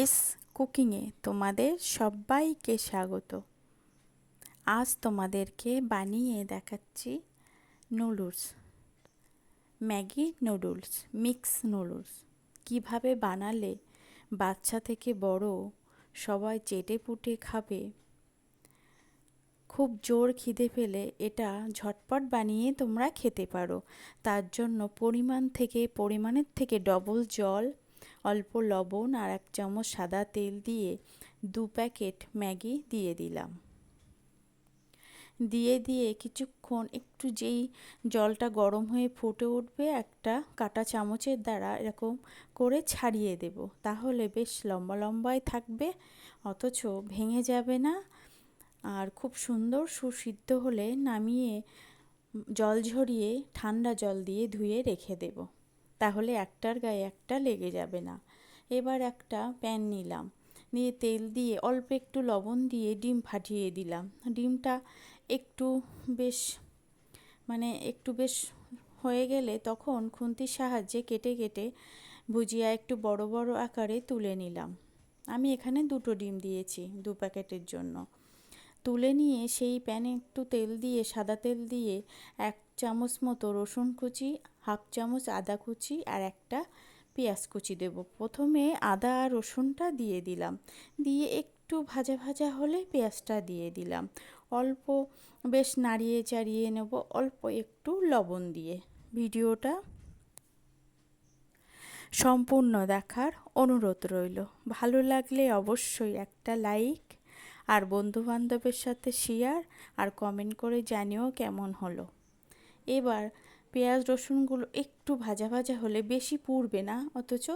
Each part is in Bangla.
এস কুকিংয়ে তোমাদের সবাইকে স্বাগত। আজ তোমাদেরকে বানিয়ে দেখাচ্ছি noodles, Maggi noodles, mix noodles. কীভাবে বানালে বাচ্চা থেকে বড় সবাই চেটে পুটে খাবে। খুব জোর খিদে পেলে এটা ঝটপট বানিয়ে তোমরা খেতে পারো। তার জন্য পরিমাণ থেকে, পরিমাণের থেকে ডবল জল অল্প লবণ আর এক চামচ সাদা তেল দিয়ে দু প্যাকেট ম্যাগি দিয়ে দিলাম। দিয়ে দিয়ে কিছুক্ষণ একটু যেই জলটা গরম হয়ে ফুটে উঠবে একটা কাটা চামচের দ্বারা এরকম করে ছাড়িয়ে দেব। তাহলে বেশ লম্বা লম্বাই থাকবে, অথচ ভেঙে যাবে না। আর খুব সুন্দর সুসিদ্ধ হলে নামিয়ে জল ঝরিয়ে ঠান্ডা জল দিয়ে ধুয়ে রেখে দেব। তাহলে একটার গায়ে একটা লেগে যাবে না। এবার একটা প্যান নিলাম। নিয়ে তেল দিয়ে অল্প একটু লবণ দিয়ে ডিম ফাটিয়ে দিলাম। ডিমটা একটু বেশ মানে একটু বেশ হয়ে গেলে তখন খুন্তির সাহায্যে কেটে কেটে ভুজিয়া একটু বড় বড় আকারে তুলে নিলাম। আমি এখানে দুটো ডিম দিয়েছি দু প্যাকেটের জন্য। তুলে নিয়ে সেই প্যানে একটু তেল দিয়ে, সাদা তেল দিয়ে এক চামচ মতো রসুন কুচি, হাফ চামচ আদা কুচি আর একটা পেঁয়াজ কুচি দেব। প্রথমে আদা আর রসুনটা দিয়ে দিলাম। দিয়ে একটু ভাজা ভাজা হলে পেঁয়াজটা দিয়ে দিলাম। অল্প বেশ নাড়িয়ে চাড়িয়ে নেব, অল্প একটু লবণ দিয়ে। ভিডিওটা সম্পূর্ণ দেখার অনুরোধ রইল। ভালো লাগলে অবশ্যই একটা লাইক আর বন্ধুবান্ধবের সাথে শেয়ার আর কমেন্ট করে জানিও কেমন হলো। এবার পেঁয়াজ রসুনগুলো একটু ভাজা ভাজা হলে বেশি পুড়বে না, অথচ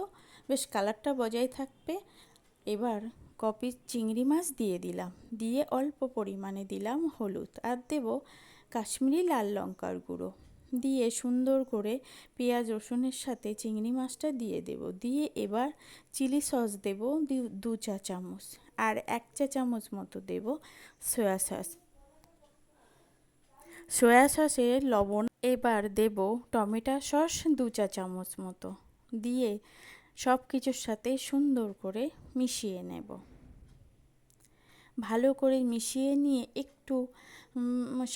বেশ কালারটা বজায় থাকবে। এবার কপি চিংড়ি মাছ দিয়ে দিলাম। দিয়ে অল্প পরিমাণে দিলাম হলুদ আর দেব কাশ্মীরি লাল লঙ্কার গুঁড়ো। দিয়ে সুন্দর করে পেঁয়াজ রসুনের সাথে চিংড়ি মাছটা দিয়ে দেব। দিয়ে এবার চিলি সস দেব দু চা চামচ। আর এক চা চামচ মতো দেব সয়া সস। সয়া সসে লবণ এবার দেব টমেটো সস দু চা চামচ মতো। দিয়ে সব কিছুর সাথে সুন্দর করে মিশিয়ে নেব। ভালো করে মিশিয়ে নিয়ে একটু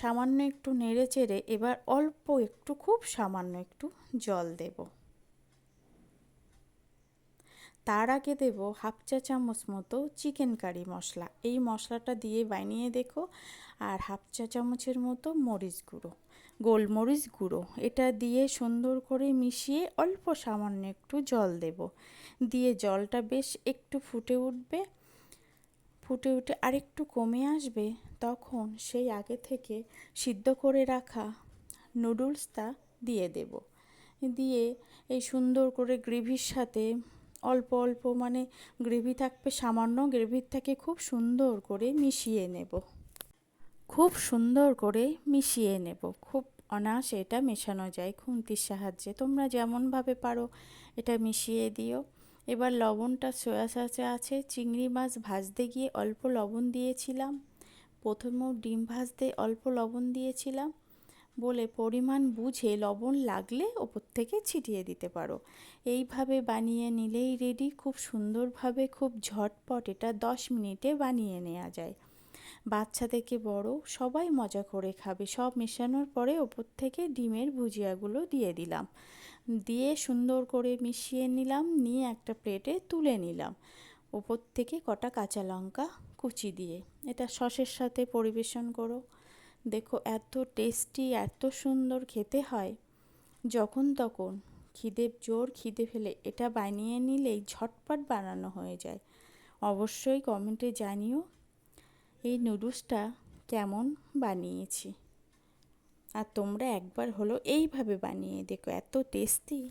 সামান্য একটু নেড়ে চেড়ে এবার অল্প একটু, খুব সামান্য একটু জল দেব। তার আগে দেব হাফ চা চামচ মতো চিকেন কারি মশলা। এই মশলাটা দিয়ে বানিয়ে দেখো। আর হাফ চা চামচের মতো মরিচ গুঁড়ো, গোলমরিচ গুঁড়ো। এটা দিয়ে সুন্দর করে মিশিয়ে অল্প সামান্য একটু জল দেব। দিয়ে জলটা বেশ একটু ফুটে উঠবে। ফুটে উঠে আরেকটু কমে আসবে। তখন সেই আগে থেকে সিদ্ধ করে রাখা নুডলসটা দিয়ে দেব। দিয়ে এই সুন্দর করে গ্রেভির সাথে অল্প অল্প মানে গ্রেভি থাকবে, সামান্য গ্রেভির থেকে খুব সুন্দর করে মিশিয়ে নেব। খুব সুন্দর করে মিশিয়ে নেব। খুব অনায়াসে এটা মেশানো যায় খুন্তির সাহায্যে। তোমরা যেমনভাবে পারো এটা মিশিয়ে দিও। এবার লবণটা সয়া সসে আছে। চিংড়ি মাছ ভাজতে গিয়ে অল্প লবণ দিয়েছিলাম। প্রথমেও ডিম ভাজতে অল্প লবণ দিয়েছিলাম। বলে পরিমাণ বুঝে লবণ লাগলে ওপর থেকে ছিটিয়ে দিতে পারো। এইভাবে বানিয়ে নিলেই রেডি। খুব সুন্দরভাবে, খুব ঝটপট এটা দশ মিনিটে বানিয়ে নেওয়া যায়। বাচ্চা থেকে বড়, সবাই মজা করে খাবে। সব মেশানোর পরে ওপর থেকে ডিমের ভুজিয়াগুলো দিয়ে দিলাম। দিয়ে সুন্দর করে মিশিয়ে নিলাম, নিয়ে একটা প্লেটে তুলে নিলাম। ওপর থেকে কটা কাঁচা লঙ্কা কুচি দিয়ে। এটা সসের সাথে পরিবেশন করো। দেখো, এত টেস্টি এত সুন্দর খেতে হয়। যখন তখন খিদে, জোর খিদে ফেলে এটা বানিয়ে নিলেই ঝটপট বানানো হয়ে যায়। অবশ্যই কমেন্টে জানিও এই নুডলসটা কেমন বানিয়েছি। আর তোমরা একবার হলো এইভাবে বানিয়ে দেখো, এত টেস্টি